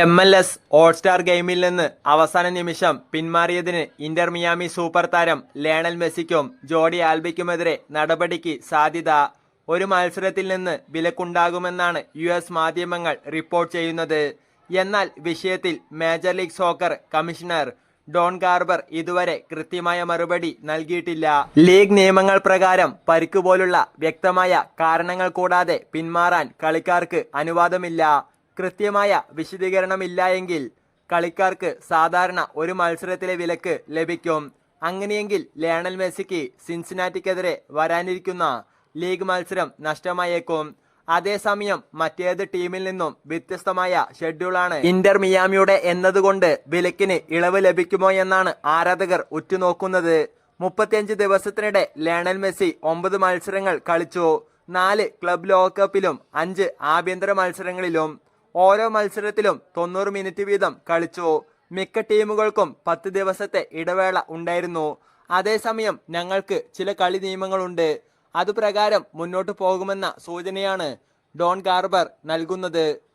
M L S Hotstar star ഗെയിമിൽ നിന്ന് അവസാന നിമിഷം പിന്മാറിയതിന് ഇന്റർ മിയാമി സൂപ്പർ താരം ലേണൽ മെസ്സിക്കും ജോഡി ആൽബയ്ക്കുമെതിരെ നടപടിക്ക് സാധ്യത ഒരു മത്സരത്തിൽ നിന്ന് വിലക്കുണ്ടാകുമെന്നാണ് യു എസ് മാധ്യമങ്ങൾ റിപ്പോർട്ട് ചെയ്യുന്നത്. എന്നാൽ വിഷയത്തിൽ Major League Soccer commissioner Don Garber ഇതുവരെ കൃത്യമായ മറുപടി നൽകിയിട്ടില്ല. ലീഗ് നിയമങ്ങൾ പ്രകാരം പരിക്ക് പോലുള്ള വ്യക്തമായ കാരണങ്ങൾ കൂടാതെ പിന്മാറാൻ കളിക്കാർക്ക് അനുവാദമില്ല. കൃത്യമായ വിശദീകരണമില്ല എങ്കിൽ കളിക്കാർക്ക് സാധാരണ ഒരു മത്സരത്തിലെ വിലക്ക് ലഭിക്കും. അങ്ങനെയെങ്കിൽ ലയണൽ മെസ്സിക്ക് സിൻസിനാറ്റിക്കെതിരെ വരാനിരിക്കുന്ന ലീഗ് മത്സരം നഷ്ടമായേക്കും. അതേസമയം മറ്റേത് ടീമിൽ നിന്നും വ്യത്യസ്തമായ ഷെഡ്യൂളാണ്. ഇന്റർ മിയാമിയുടെ എന്നതുകൊണ്ട് വിലക്കിന് ഇളവ് ലഭിക്കുമോ എന്നാണ് ആരാധകർ ഉറ്റുനോക്കുന്നത്. മുപ്പത്തിയഞ്ച് ദിവസത്തിനിടെ ലയണൽ മെസ്സി ഒമ്പത് മത്സരങ്ങൾ കളിച്ചു. നാല് ക്ലബ് ലോകകപ്പിലും അഞ്ച് ആഭ്യന്തര മത്സരങ്ങളിലും. ഓരോ മത്സരത്തിലും തൊണ്ണൂറ് മിനിറ്റ് വീതം കളിച്ചു. മിക്ക ടീമുകൾക്കും പത്ത് ദിവസത്തെ ഇടവേള ഉണ്ടായിരുന്നു. അതേസമയം ഞങ്ങൾക്ക് ചില കളി നിയമങ്ങളുണ്ട്. അതുപ്രകാരം മുന്നോട്ട് പോകുമെന്ന സൂചനയാണ് ഡോൺ ഗാർബർ നൽകുന്നത്.